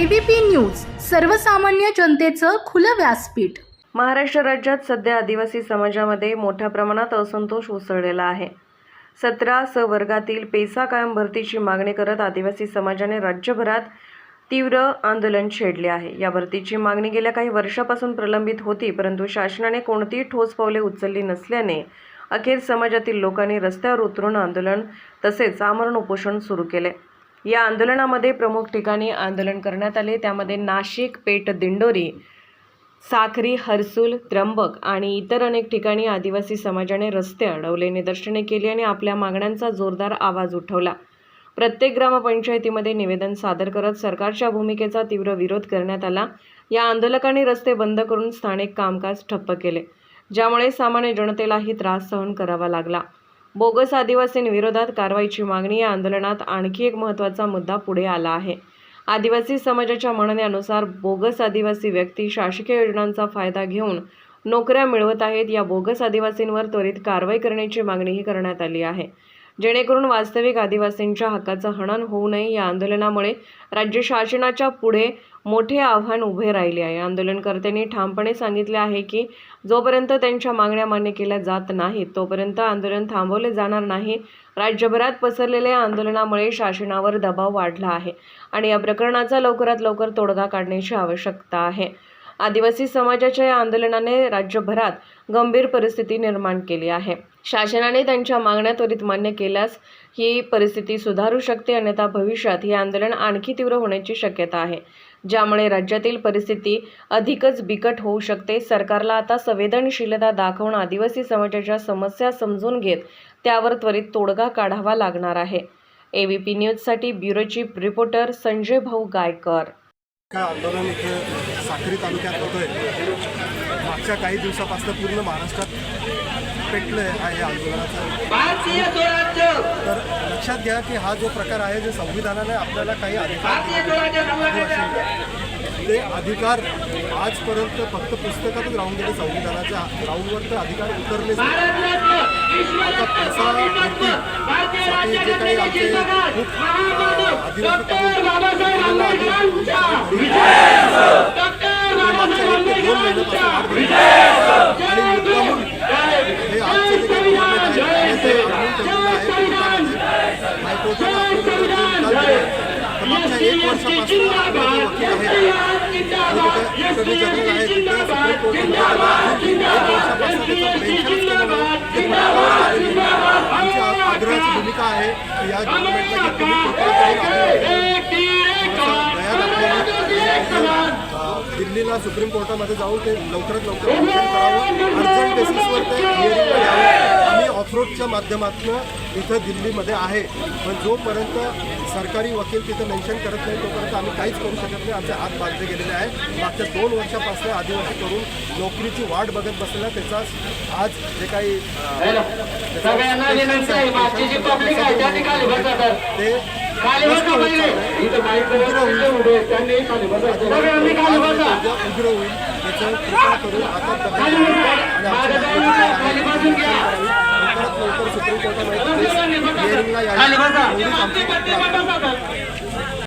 ABP news सर्वसामान्य जनतेचं खुलं व्यासपीठ. महाराष्ट्र राज्यात सध्या आदिवासी समाजामध्ये मोठ्या प्रमाणात असंतोष उसळलेला आहे. सतरा स वर्गातील पेसा कायम भरतीची मागणी करत आदिवासी समाजाने राज्यभरात तीव्र आंदोलन छेडले आहे. या भरतीची मागणी गेल्या काही वर्षापासून प्रलंबित होती परंतु शासनाने कोणतीही ठोस पावले उचलली नसल्याने अखेर समाजातील लोकांनी रस्त्यावर उतरून आंदोलन तसेच आमरण उपोषण सुरू केले. या आंदोलनामध्ये प्रमुख ठिकाणी आंदोलन करण्यात आले. त्यामध्ये नाशिक पेठ दिंडोरी साखरी हरसूल त्र्यंबक आणि इतर अनेक ठिकाणी आदिवासी समाजाने रस्ते अडवले निदर्शने केली आणि आपल्या मागण्यांचा जोरदार आवाज उठवला. प्रत्येक ग्रामपंचायतीमध्ये निवेदन सादर करत सरकारच्या भूमिकेचा तीव्र विरोध करण्यात आला. या आंदोलकांनी रस्ते बंद करून स्थानिक कामकाज ठप्प केले ज्यामुळे सामान्य जनतेलाही त्रास सहन करावा लागला. बोगस आदिवासींविरोधात कारवाईची मागणी या आंदोलनात आणखी एक महत्त्वाचा मुद्दा पुढे आला आहे. आदिवासी समाजाच्या म्हणण्यानुसार बोगस आदिवासी व्यक्ती शासकीय योजनांचा फायदा घेऊन नोकऱ्या मिळवत आहेत. या बोगस आदिवासींवर त्वरित कारवाई करण्याची मागणीही करण्यात आली आहे. जेणेकरून वास्तविक आदिवासींच्या हक्काचं हनन होऊ नये या आंदोलनामुळे राज्य शासनाच्या पुढे मोठे आव्हान उभे राहिले आहे. आंदोलनकर्त्यांनी ठामपणे सांगितले आहे की जोपर्यंत त्यांच्या मागण्या मान्य केल्या जात नाहीत तोपर्यंत आंदोलन थांबवले जाणार नाही. राज्यभरात पसरलेल्या आंदोलनामुळे शासनावर दबाव वाढला आहे आणि या प्रकरणाचा लवकरात लवकर तोडगा काढण्याची आवश्यकता आहे. आदिवासी समाजाच्या या आंदोलनाने राज्यभरात गंभीर परिस्थिती निर्माण केली आहे. शासनाने त्यांच्या मागण्या त्वरित मान्य केल्यास ही परिस्थिती सुधारू शकते अन्यथा भविष्यात हे आंदोलन आणखी तीव्र होण्याची शक्यता आहे. ज्यामुळे राज्यातील परिस्थिती अधिकच बिकट होऊ शकते. सरकारला आता संवेदनशीलता दाखवून आदिवासी समाजाच्या समस्या समजून घेत त्यावर त्वरित तोडगा काढावा लागणार आहे. ए वी पी न्यूजसाठी bureau chief reporter Sanjay Bhau Gaikar. काय आंदोलन इथे साक्री तालुक्यात होतंय. मागच्या काही दिवसापासून पूर्ण महाराष्ट्रात पेटलं आहे या आंदोलनाचं. तर लक्षात घ्या की हा जो प्रकार आहे जे संविधानाने आपल्याला काही अधिकार ते अधिकार आजपर्यंत फक्त पुस्तकातच राहून गेले संविधानाच्या ग्राउंडवर ते अधिकार उतरले आता पैसा जे काही आमचे खूप आदिवासी आग्रहाची भूमिका आहे या दिल्लीला सुप्रीम कोर्टामध्ये जाऊन ते लवकरात लवकर करावं. अर्जंट बेसिसवर ते ऑफरोडच्या माध्यमातून इथं दिल्लीमध्ये आहे. पण जोपर्यंत सरकारी वकील तिथं मेन्शन करत नाही तोपर्यंत आम्ही काहीच करू शकत नाही. आमचे हात बांधले गेलेले आहे मागच्या दोन वर्षापासून आदिवासी तरुण नोकरीची वाट बघत बसलेला त्याचा आज जे काही ते उग्र होईल. त्याचं कृपा करून आता खाली बसा